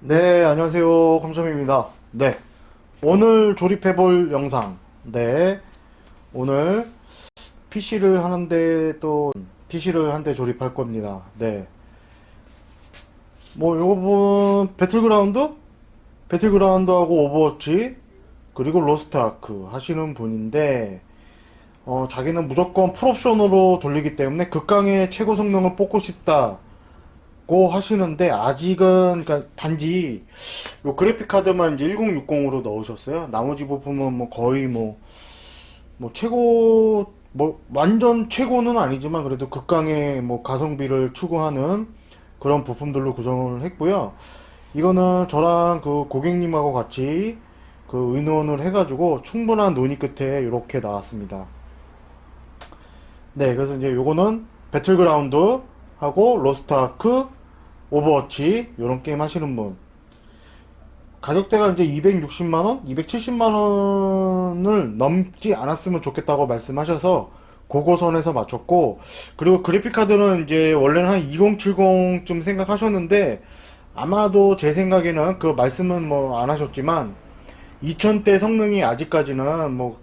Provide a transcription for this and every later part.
네, 안녕하세요. 검점입니다. 네. 오늘 조립해볼 영상. 네. 오늘 PC를 하는데 또 PC를 한 대 조립할 겁니다. 네. 뭐, 요번 배틀그라운드? 배틀그라운드하고 오버워치, 그리고 로스트 아크 하시는 분인데, 어, 자기는 무조건 풀옵션으로 돌리기 때문에 극강의 최고 성능을 뽑고 싶다. 고 하시는데 아직은 그러니까 단지 요 그래픽 카드만 이제 1060으로 넣으셨어요. 나머지 부품은 뭐 거의 뭐뭐 최고 뭐 완전 최고는 아니지만 그래도 극강의 뭐 가성비를 추구하는 그런 부품들로 구성을 했고요. 이거는 저랑 그 고객님하고 같이 그 의논을 해가지고 충분한 논의 끝에 이렇게 나왔습니다. 네, 그래서 이제 요거는 배틀그라운드 하고 로스트아크, 오버워치 요런 게임 하시는 분. 가격대가 이제 260만 원, 270만 원을 넘지 않았으면 좋겠다고 말씀하셔서 고고선에서 맞췄고 그리고 그래픽 카드는 이제 원래는 한 2070쯤 생각하셨는데 아마도 제 생각에는 그 말씀은 뭐 안 하셨지만 2000대 성능이 아직까지는 뭐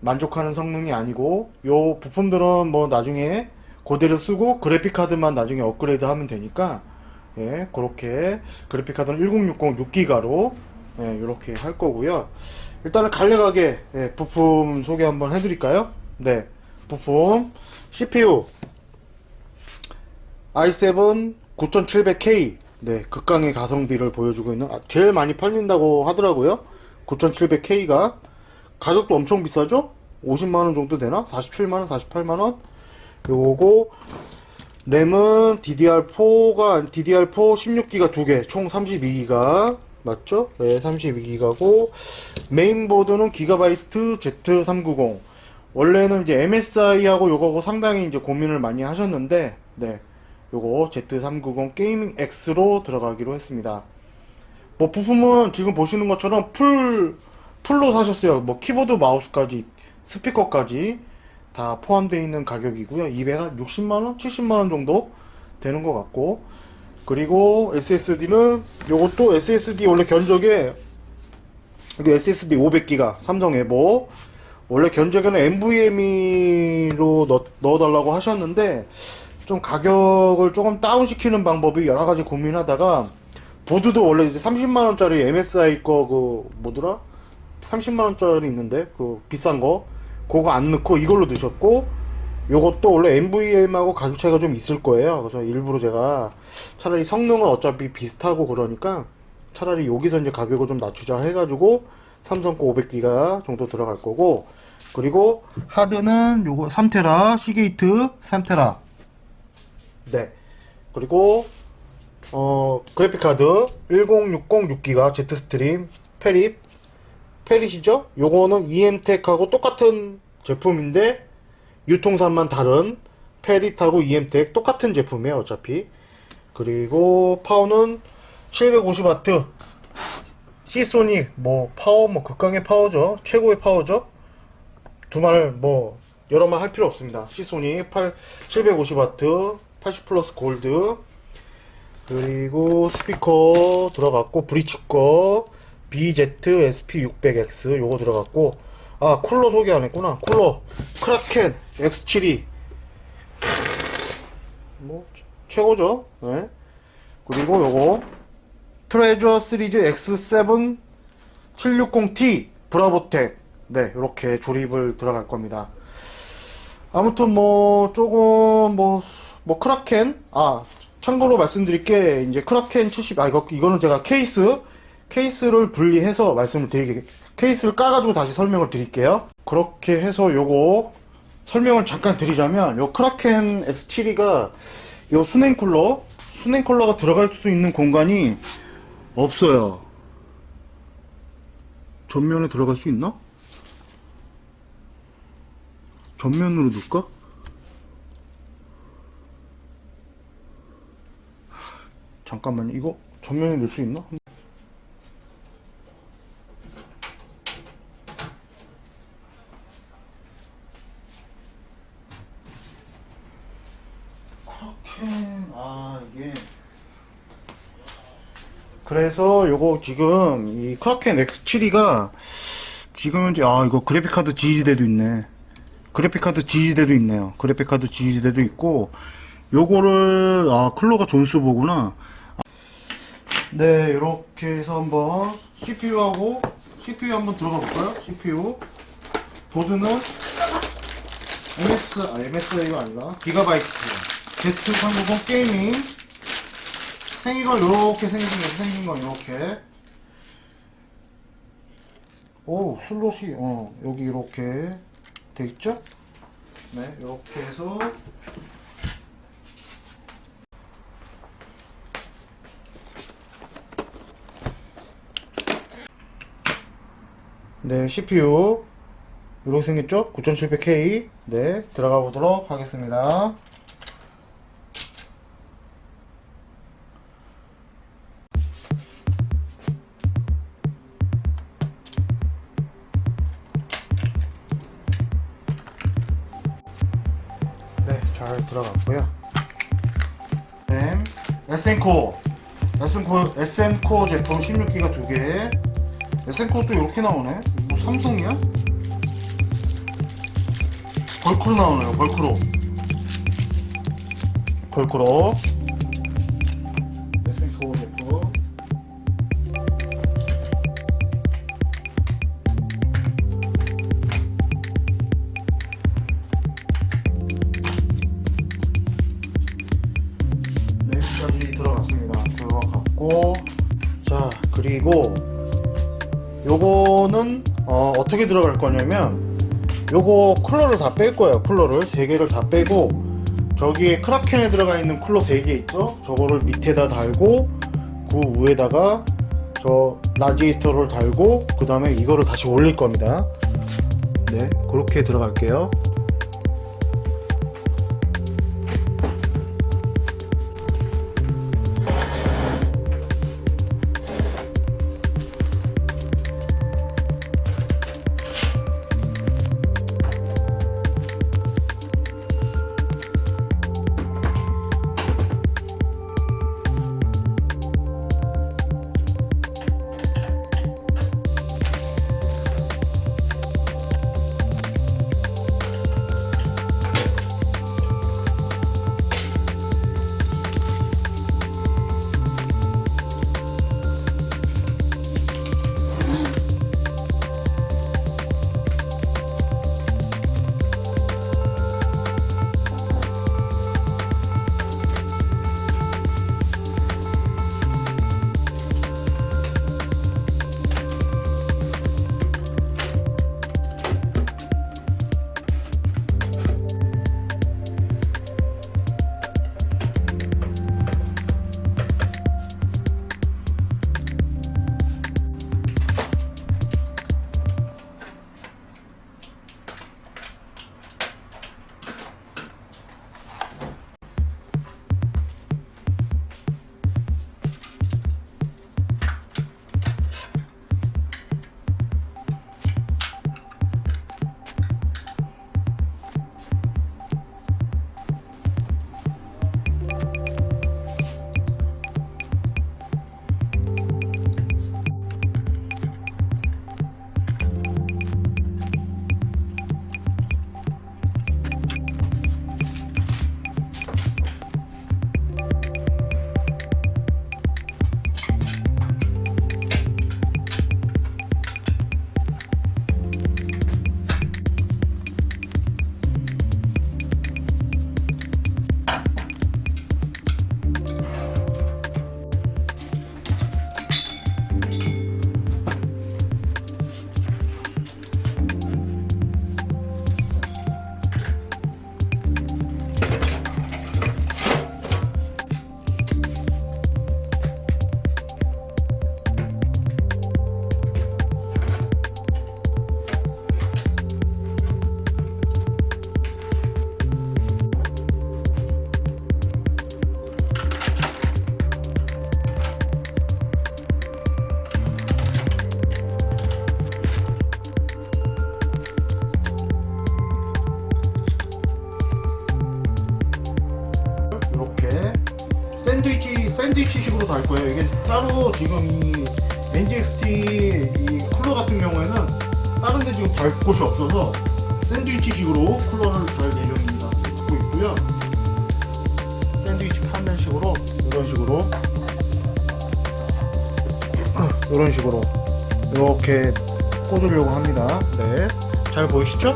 만족하는 성능이 아니고 요 부품들은 뭐 나중에 그대로 쓰고 그래픽 카드만 나중에 업그레이드 하면 되니까 예 그렇게 그래픽 카드는 1060 6기가로 예 이렇게 할 거고요 일단은 간략하게 예, 부품 소개 한번 해드릴까요 네 부품 CPU i7 9700K 네 극강의 가성비를 보여주고 있는 아, 제일 많이 팔린다고 하더라고요 9700K가 가격도 엄청 비싸죠? 50만원 정도 되나? 47만원, 48만원? 요거, 램은 DDR4가, DDR4 16기가 두 개, 총 32기가, 맞죠? 네, 32기가고, 메인보드는 기가바이트 Z390. 원래는 이제 MSI하고 요거하고 상당히 이제 고민을 많이 하셨는데, 네. 요거 Z390 게이밍 X로 들어가기로 했습니다. 뭐 부품은 지금 보시는 것처럼 풀 풀로 사셨어요. 뭐 키보드, 마우스까지, 스피커까지 다 포함되어 있는 가격이고요. 260만 원, 70만 원 정도 되는 것 같고 그리고 SSD는 요것도 SSD 원래 견적에 여기 SSD 500기가 삼성 에보 원래 견적에는 NVMe로 넣, 넣어달라고 하셨는데 좀 가격을 조금 다운시키는 방법이 여러 가지 고민하다가 보드도 원래 이제 30만 원짜리 MSI 거 그 뭐더라? 30만 원짜리 있는데 그 비싼 거 그거 안 넣고 이걸로 넣으셨고 요것도 원래 NVM하고 가격 차이가 좀 있을 거예요. 그래서 일부러 제가 차라리 성능은 어차피 비슷하고 그러니까 차라리 여기서 이제 가격을 좀 낮추자 해가지고 삼성 거 500기가 정도 들어갈 거고 그리고 하드는 요거 3테라 시게이트 3테라 네 그리고 어 그래픽 카드 1060 6기가 Z 스트림 페릿 페릿이죠? 요거는 EM텍하고 똑같은 제품인데 유통사만 다른 페릿하고 EM텍 똑같은 제품이에요 어차피. 그리고 파워는 750W 시소닉 뭐 파워 뭐 극강의 파워죠. 최고의 파워죠. 두 말 뭐 여러 말 할 필요 없습니다. 시소닉 8 750W 80 플러스 골드. 그리고 스피커 들어갔고 브리치 거 BZ-SP600X 요거 들어갔고 아 쿨러 소개 안 했구나. 쿨러 크라켄 X72 뭐 최고죠? 네. 그리고 요거 트레저 시리즈 X7 760T 브라보텍. 네 이렇게 조립을 들어갈 겁니다. 아무튼 뭐 조금 뭐, 뭐 크라켄? 아 참고로 말씀드릴 게 이제 크라켄 70 아 이거 이거는 제가 케이스 케이스를 분리해서 말씀을 드리게 케이스를 까가지고 다시 설명을 드릴게요 그렇게 해서 요거 설명을 잠깐 드리자면 요 크라켄 X72가 요 수냉 쿨러 수냉 쿨러가 들어갈 수 있는 공간이 없어요 전면에 들어갈 수 있나? 전면으로 넣을까? 잠깐만요 이거 전면에 넣을 수 있나? 크라켄 아 이게 그래서 요거 지금 이 크라켄 X72가 지금은 이제 아 이거 그래픽카드 지지대도 있네. 그래픽카드 지지대도 있네요. 그래픽카드 지지대도 있고 요거를 아 클로가 존스보구나. 네 이렇게 해서 한번 CPU하고 CPU 한번 들어가 볼까요? CPU 보드는 MS 아 MSI가 아니라 기가바이트 Z390 게이밍 생긴 건 이렇게 생긴 거 생긴 건 이렇게. 오 슬롯이 어 여기 이렇게 돼 있죠? 네 이렇게 해서. 네 CPU 이렇게 생겼죠? 9700K 네 들어가 보도록 하겠습니다 SN코, SN코, SN코 제품 16기가 두 개. SN코 또 이렇게 나오네. 뭐 삼성이야? 벌크로 나오네요. 벌크로. 벌크로. 들어갔고, 자, 그리고 요거는 어, 어떻게 들어갈 거냐면, 요거 쿨러를 다 뺄 거예요. 쿨러를 세 개를 다 빼고, 저기에 크라켄에 들어가 있는 쿨러 세개 있죠? 저거를 밑에다 달고, 그 위에다가 저 라지에이터를 달고, 그 다음에 이거를 다시 올릴 겁니다. 네, 그렇게 들어갈게요. 거예요. 이게 따로 지금 이 NGXT 이 쿨러 같은 경우에는 다른 데 지금 달 곳이 없어서 샌드위치식으로 쿨러를 달 예정입니다. 갖고 있고요. 샌드위치 판넬식으로 이런 식으로 이런 식으로 이렇게 꽂으려고 합니다. 네, 잘 보이시죠?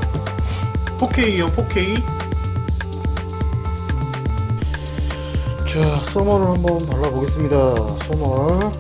4K요, 4K. 자, 소머를 한번 발라보겠습니다. 소머.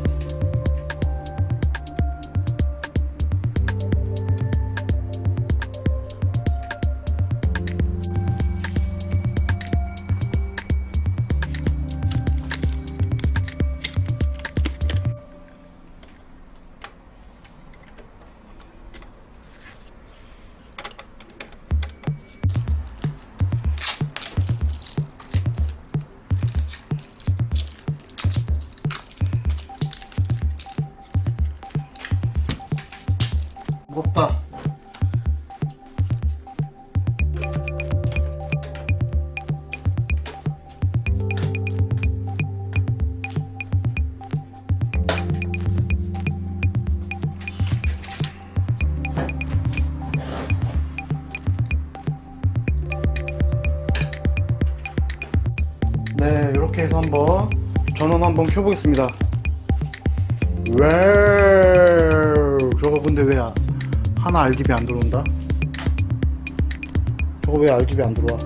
해서 한번 전원 한번 켜보겠습니다. 와우, 저거 근데 왜 아- 하나 RGB 안 들어온다? 저거 왜 RGB 안 들어와?